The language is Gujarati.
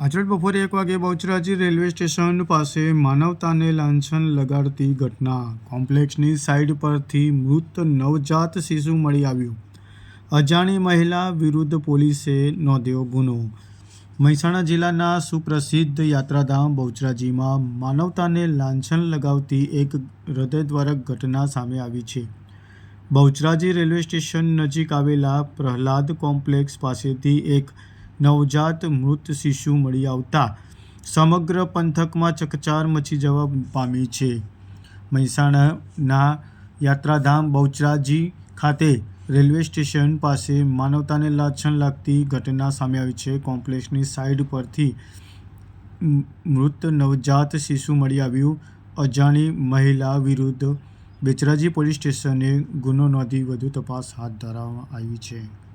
આજરોજ બપોરે એક વાગે બહુચરાજી રેલવે સ્ટેશન પાસે માનવતાને લાંછન લગાડતી ઘટના. કોમ્પ્લેક્સની સાઈડ પરથી મૃત નવજાત શિશુ મળી આવ્યું. અજાણી મહિલા વિરુદ્ધ પોલીસે નોંધ્યો ગુનો. મહેસાણા જિલ્લાના સુપ્રસિદ્ધ યાત્રાધામ બહુચરાજીમાં માનવતાને લાંછન લગાવતી એક હૃદયદ્વારક ઘટના સામે આવી છે. બહુચરાજી રેલવે સ્ટેશન નજીક આવેલા પ્રહલાદ કોમ્પ્લેક્સ પાસેથી એક નવજાત મૃત શિશુ મળી આવતા સમગ્ર પંથકમાં ચકચાર મચી જવા પામી છે. મહેસાણાના યાત્રાધામ બહુચરાજી ખાતે રેલવે સ્ટેશન પાસે માનવતાને લાછણ લાગતી ઘટના સામે આવી છે. કોમ્પ્લેક્ષની સાઈડ પરથી મૃત નવજાત શિશુ મળી આવ્યું. અજાણી મહિલા વિરુદ્ધ બેચરાજી પોલીસ સ્ટેશને ગુનો નોંધી વધુ તપાસ હાથ ધરવામાં આવી છે.